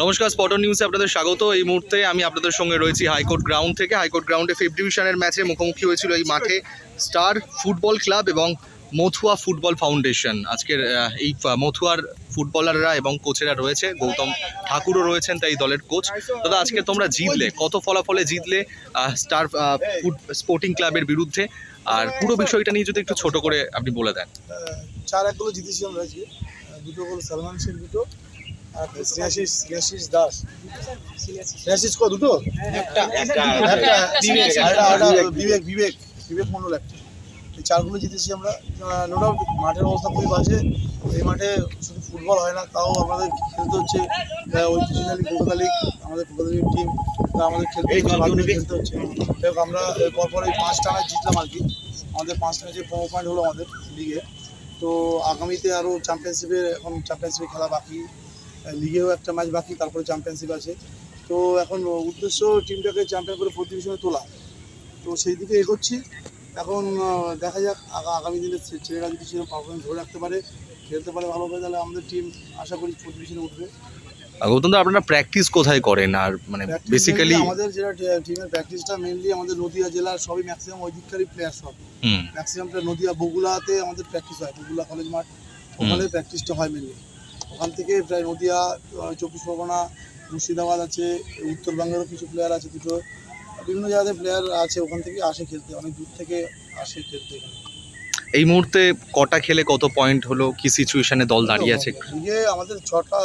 নমস্কার, স্পটন নিউজে আপনাদের স্বাগত। এই মুহূর্তে আমি আপনাদের সঙ্গে রয়েছি হাইকোর্ট গ্রাউন্ড থেকে। হাইকোর্ট গ্রাউন্ডে ফিফ ডিভিশনের ম্যাচে মুখোমুখি হয়েছিল এই মাঠে স্টার ফুটবল ক্লাব এবং মথুয়া ফুটবল ফাউন্ডেশন। আজকের এই মথুয়ার ফুটবলাররা এবং কোচেরা রয়েছে, গৌতম ঠাকুরও রয়েছেন তাই দলের কোচ। দাদা আজকে তোমরা জিতলে, কত ফলাফলে জিতলে স্টার ফুট, স্পোর্টিং ক্লাবের বিরুদ্ধে? আর পুরো বিষয়টা নিয়ে যদি একটু ছোট করে আপনি বলে দেন। চার এক জিতেছি আমরা দুটো গোল সালমান দুটো। শ্রেয়াশিস শ্রেয়াশিস দাস। শ্রেয়াশিস কো দুটো? একটা একটা বিবেক বিবেক। বিবেক বিবেক মন্ডল একটা। এই চারগুলো জিতেছি আমরা। নো ডাউট মাঠের অবস্থা খুবই বাজে। এই মাঠে শুধু ফুটবল হয় না তাও আমাদের খেলতে হচ্ছে ঐতিহ্যশালী কলকাতা লিগ আমাদের কলকাতা লিগ টিম আমাদের খেলতে ভালো খেলতে হচ্ছে। যাই আমরা এর পরপর এই পাঁচটা ম্যাচ জিতলাম আর কি। আমাদের পাঁচটা ম্যাচে পনেরো পয়েন্ট হলো আমাদের লিগে তো আগামীতে আরও চ্যাম্পিয়নশিপে এখন চ্যাম্পিয়নশিপে খেলা বাকি। লিগেও একটা ম্যাচ বাকি তারপরে চ্যাম্পিয়নশিপ আছে। তো এখন উদ্দেশ্য টিমটাকে চ্যাম্পিয়ন করে প্রতিবেশনে তোলা। তো সেই দিকে এগোচ্ছি। এখন দেখা যাক আগামী দিনে ছেলেরা যদি সেরকম পারফরমেন্স ধরে রাখতে পারে খেলতে পারে ভালোভাবে তাহলে আমাদের টিম আশা করি ডিভিশনে উঠবে। গৌতম দা আপনারা প্র্যাকটিস কোথায় করেন? আর মানে বেসিক্যালি আমাদের যেটা টিমের প্র্যাকটিসটা মেনলি আমাদের নদিয়া জেলার সবই ম্যাক্সিমাম ওই দিককারই প্লেয়ার সব। হুম। ম্যাক্সিমামটা নদিয়া বগুলাতে আমাদের প্র্যাকটিস হয় বগুলা কলেজ মাঠ। ওখানে প্র্যাকটিসটা হয় মেনলি ওখান থেকে প্রায় নদিয়া চব্বিশ পরগনা মুর্শিদাবাদ আছে উত্তরবঙ্গেরও কিছু প্লেয়ার আছে দুটো। বিভিন্ন জায়গাতে প্লেয়ার আছে ওখান থেকে আসে খেলতে অনেক দূর থেকে আসে খেলতে এই মুহূর্তে কটা খেলে কত পয়েন্ট হলো? কি সিচুয়েশনে দল দাঁড়িয়ে আছে? লিগে আমাদের ছটা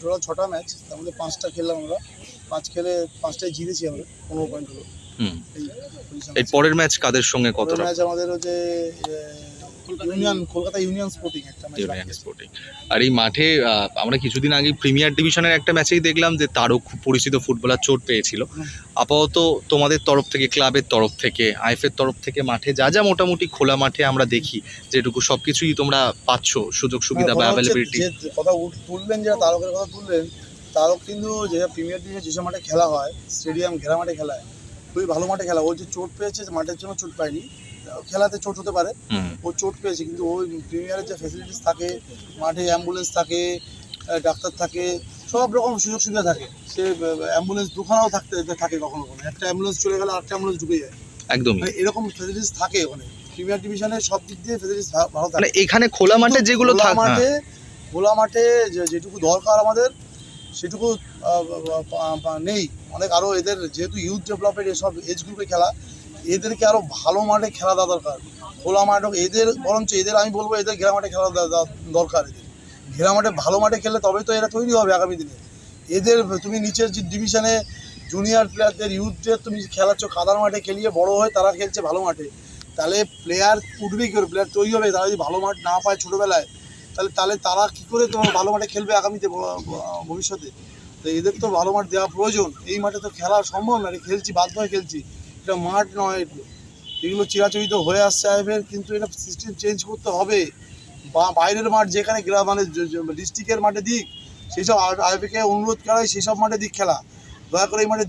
টোটাল ছটা ম্যাচ তার মধ্যে পাঁচটা খেললাম আমরা। পাঁচ খেলে পাঁচটায় জিতেছি আমরা পনেরো পয়েন্ট হলো। এই। পরের ম্যাচ কাদের সঙ্গে কতটা? ম্যাচ আমাদের হচ্ছে ইউনিয়ন কলকাতা ইউনিয়ন স্পোর্টিং একটা ম্যাচ ইউনিয়ন স্পোর্টিং। আর এই মাঠে আমরা কিছুদিন আগে প্রিমিয়ার ডিভিশনের একটা ম্যাচেই দেখলাম যে তারও খুব পরিচিত ফুটবলার চোট পেয়েছিল। আপাতত তোমাদের তরফ থেকে ক্লাবের তরফ থেকে আইএফের তরফ থেকে মাঠে যা যা মোটামুটি খোলা মাঠে আমরা দেখি যেটুকু সব কিছুই তোমরা পাচ্ছ সুযোগ সুবিধা বা অ্যাভেলেবিলিটি কথা তুললেন যেটা তারকের কথা তুললেন তারক কিন্তু যে প্রিমিয়ার লিগে যেসব মাঠে খেলা হয় স্টেডিয়াম ঘেরা মাঠে খেলা হয় খুবই ভালো মাঠে খেলা ও যে চোট পেয়েছে মাঠের জন্য চোট পায়নি খেলাতে চোট হতে পারে। ও চোট পেয়েছে কিন্তু ওই প্রিমিয়ারের যে ফ্যাসিলিটিস থাকে মাঠে অ্যাম্বুলেন্স থাকে ডাক্তার থাকে সব রকম সুযোগ সুবিধা থাকে। সে অ্যাম্বুলেন্স দুখানাও থাকতে থাকে কখনো কখনো। একটা অ্যাম্বুলেন্স চলে গেলে আরেকটা অ্যাম্বুলেন্স ঢুকে যায়। একদমই। মানে এরকম ফ্যাসিলিটিস থাকে ওখানে। প্রিমিয়ার ডিভিশনে সব দিক দিয়ে ফ্যাসিলিটিস ভালো থাকে। মানে এখানে খোলা মাঠে যেগুলো খোলা হ্যাঁ। মাঠে খোলা মাঠে যে- যেটুকু দরকার আমাদের সেটুকু নেই। অনেক আরও এদের যেহেতু ইউথ ডেভেলপমেন্ট এসব এজ গ্রুপে খেলা এদেরকে আরও ভালো মাঠে খেলা দেওয়া দরকার। খোলা মাঠ হোক, এদের বরঞ্চ এদের আমি বলব এদের ঘেরা মাঠে খেলা দরকার এদের। ঘেরা মাঠে ভালো মাঠে খেললে তবেই তো এরা তৈরি হবে আগামী দিনে। এদের তুমি নিচের যে ডিভিশনে জুনিয়র প্লেয়ারদের ইউথদের তুমি খেলাচ্ছ কাদার মাঠে খেলিয়ে বড় হয়ে তারা খেলছে ভালো মাঠে। তাহলে প্লেয়ার উঠবে কি প্লেয়ার তৈরি হবে। তারা যদি ভালো মাঠ না পায় ছোটোবেলায় তাহলে তাহলে তারা কি করে তোমার ভালো মাঠে খেলবে আগামীতে ভবিষ্যতে? তো এদের তো ভালো মাঠ দেওয়া প্রয়োজন। এই মাঠে তো খেলা সম্ভব না। খেলছি বাধ্য হয়ে খেলছি। এটা মাঠ নয়। এগুলো চিরাচরিত হয়ে আসছে আইএফের কিন্তু এটা সিস্টেম চেঞ্জ করতে হবে। বা, বাইরের মাঠ যেখানে গ্রাম মানে ডিস্ট্রিক্টের মাঠে দিক সেই সব আইএফকে অনুরোধ করা হয় সেই সব মাঠে দিক খেলা। দয়া করে এই মাঠে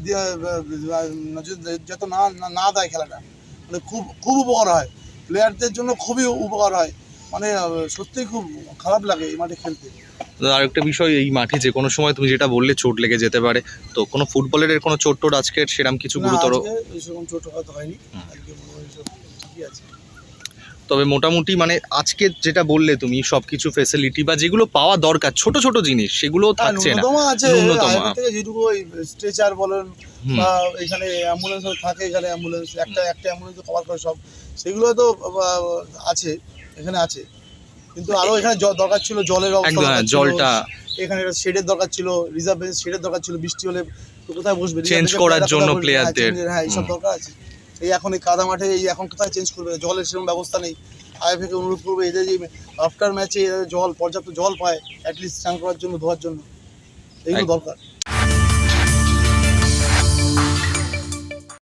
যাতে না- না দেয় খেলাটা। মানে খুব খুব উপকার হয়। প্লেয়ারদের জন্য খুবই উপকার হয়। মানে সত্যিই খুব খারাপ লাগে এই মাঠে খেলতে। আর একটা বিষয় এই মাঠে যে কোনো সময় তুমি যেটা বললে চোট লেগে যেতে পারে তো কোনো ফুটবলের কোনো চোট টোট আজকের সেরকম কিছু গুরুতর? সেরকম চোট হয়তো হয়নি। ঠিকই আছে। তবে মোটামুটি মানে আজকে যেটা বললে তুমি সবকিছু ফেসিলিটি বা যেগুলো পাওয়া দরকার ছোট ছোট জিনিস সেগুলো হ্যাঁ, থাকছে না। ন্যূনতম। থেকে যেটুকু ওই স্ট্রেচার বলেন বা এখানে অ্যাম্বুলেন্স থাকে এখানে অ্যাম্বুলেন্স একটা একটা অ্যাম্বুলেন্স কভার করে সব সেগুলো তো আছে। এখানে আছে। কিন্তু আরও এখানে দরকার ছিল জলের হ্যাঁ। জলটা। এখানে একটা শেডের দরকার ছিল রিজার্ভ বেঞ্চ শেডের দরকার ছিল বৃষ্টি হলে তো কোথায় বসবে? এ করার জন্য বসবে? হ্যাঁ, হ্যাঁ এইসব দরকার আছে। এই এখন এই কাদা মাঠে এই এখন কোথায় চেঞ্জ করবে? জলের সেরকম ব্যবস্থা নেই। আইএফএকে অনুরোধ করবে এদের যে আফটার ম্যাচে জল পর্যাপ্ত জল পায় অ্যাটলিস্ট স্নান করার জন্য ধোয়ার জন্য। এইগুলো দরকার।